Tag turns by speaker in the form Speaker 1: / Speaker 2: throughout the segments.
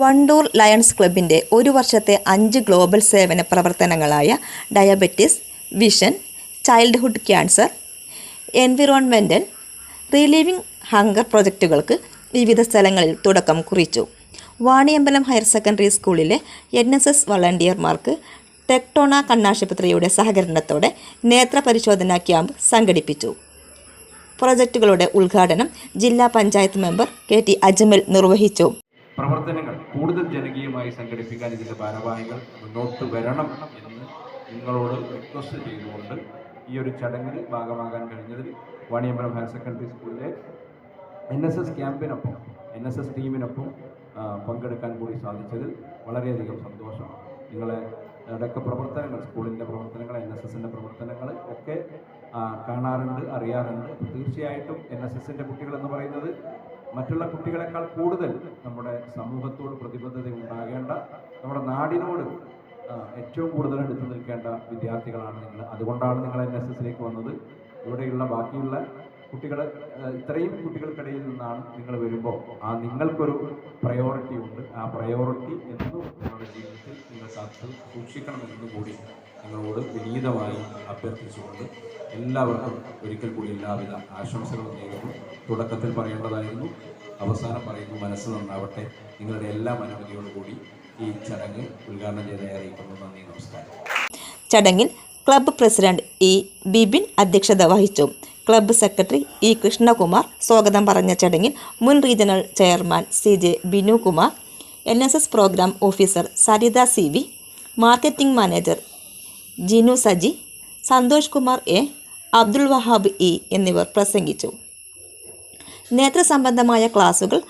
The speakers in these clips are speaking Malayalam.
Speaker 1: Wandoor lions ക്ലബിന്റെ ഒരു വർഷത്തെ അഞ്ച് ഗ്ലോബൽ സേവന പ്രവർത്തനങ്ങളായ diabetes vision childhood cancer environmental relieving hunger പ്രൊജക്റ്റുകൾക്ക് വിവിധ സ്ഥലങ്ങളിൽ തുടക്കം കുറിച്ചു. വാണിയമ്പലം ഹയർ സെക്കൻഡറി സ്കൂളിലെ എൻ എസ് എസ് വളണ്ടിയർമാർക്ക് ടെക്ടോണ കണ്ണാശുപത്രിയുടെ സഹകരണത്തോടെ നേത്ര പരിശോധനാ ക്യാമ്പ് സംഘടിപ്പിച്ചു. പ്രൊജക്റ്റുകളുടെ ഉദ്ഘാടനം ജില്ലാ panchayat member K T Ajmal നിർവഹിച്ചു.
Speaker 2: പ്രവർത്തനങ്ങൾ കൂടുതൽ ജനകീയമായി സംഘടിപ്പിക്കാൻ ഇതിന്റെ ഭാരവാഹികൾ മുന്നോട്ട് വരണം എന്ന് നിങ്ങളോട് റിക്വസ്റ്റ് ചെയ്തുകൊണ്ട് ഈ ഒരു ചടങ്ങിൽ ഭാഗമാകാൻ കഴിഞ്ഞതിൽ വാണിയമ്പലം ഹയർ സെക്കൻഡറി സ്കൂളിലെ എൻ എസ് എസ് ക്യാമ്പിനൊപ്പം എൻ എസ് എസ് ടീമിനൊപ്പം പങ്കെടുക്കാൻ കൂടി സാധിച്ചതിൽ വളരെയധികം സന്തോഷം. നിങ്ങളെ അടക്ക പ്രവർത്തനങ്ങൾ സ്കൂളിന്റെ പ്രവർത്തനങ്ങൾ എൻ എസ് എസിന്റെ പ്രവർത്തനങ്ങൾ ഒക്കെ കാണാറുണ്ട് അറിയാറുണ്ട്. തീർച്ചയായിട്ടും എൻ എസ് എസിന്റെ കുട്ടികളെന്ന് പറയുന്നത് മറ്റുള്ള കുട്ടികളെക്കാൾ കൂടുതൽ നമ്മുടെ സമൂഹത്തോട് പ്രതിബദ്ധത ഉണ്ടാകേണ്ട നമ്മുടെ നാടിനോട് ഏറ്റവും കൂടുതൽ എടുത്തു നിൽക്കേണ്ട വിദ്യാർത്ഥികളാണ് നിങ്ങൾ. അതുകൊണ്ടാണ് നിങ്ങൾ എൻ എസ് എസിലേക്ക് വന്നത്. ഇവിടെയുള്ള ബാക്കിയുള്ള കുട്ടികൾ ഇത്രയും കുട്ടികൾക്കിടയിൽ നിന്നാണ് നിങ്ങൾ വരുമ്പോൾ ആ നിങ്ങൾക്കൊരു പ്രയോറിറ്റി ഉണ്ട്. ആ പ്രയോറിറ്റി എന്നും നിങ്ങളുടെ ജീവിതത്തിൽ നിങ്ങൾ കാത്ത് സൂക്ഷിക്കണമെന്ന് കൂടി നിങ്ങളോട് വിനീതമായി അഭ്യർത്ഥിച്ചുകൊണ്ട് എല്ലാവർക്കും ഒരിക്കൽ കൂടി എല്ലാവിധ ആശംസകളും നേരുന്നു. തുടക്കത്തിൽ പറയേണ്ടതായിരുന്നു അവസാനം പറയുന്നു മനസ്സ് നന്നാവട്ടെ. നിങ്ങളുടെ എല്ലാ അനുമതിയോടുകൂടി ഈ ചടങ്ങ് ഉദ്ഘാടനം ചെയ്തതായി അറിയിക്കുന്നു. നന്ദി നമസ്കാരം.
Speaker 1: ചടങ്ങിൽ ക്ലബ്ബ് പ്രസിഡന്റ് ഇ. ബിബിൻ അധ്യക്ഷത വഹിച്ചു. Club secretary E Krishnakumar. സ്വാഗതം പറഞ്ഞ ചടങ്ങിൽ മുൻ regional chairman C J Binukumar N S S programme officer Saritha C V marketing manager Jinu Saji Santhosh Kumar A Abdul Wahab E എന്നിവർ പ്രസംഗിച്ചു. നേത്ര സംബന്ധമായ ക്ലാസുകൾ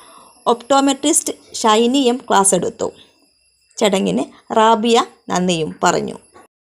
Speaker 1: ഒപ്റ്റോമെട്രിസ്റ്റ് ഷൈനി എം ക്ലാസ് എടുത്തു ചടങ്ങിന് റാബിയ നന്ദിയും പറഞ്ഞു.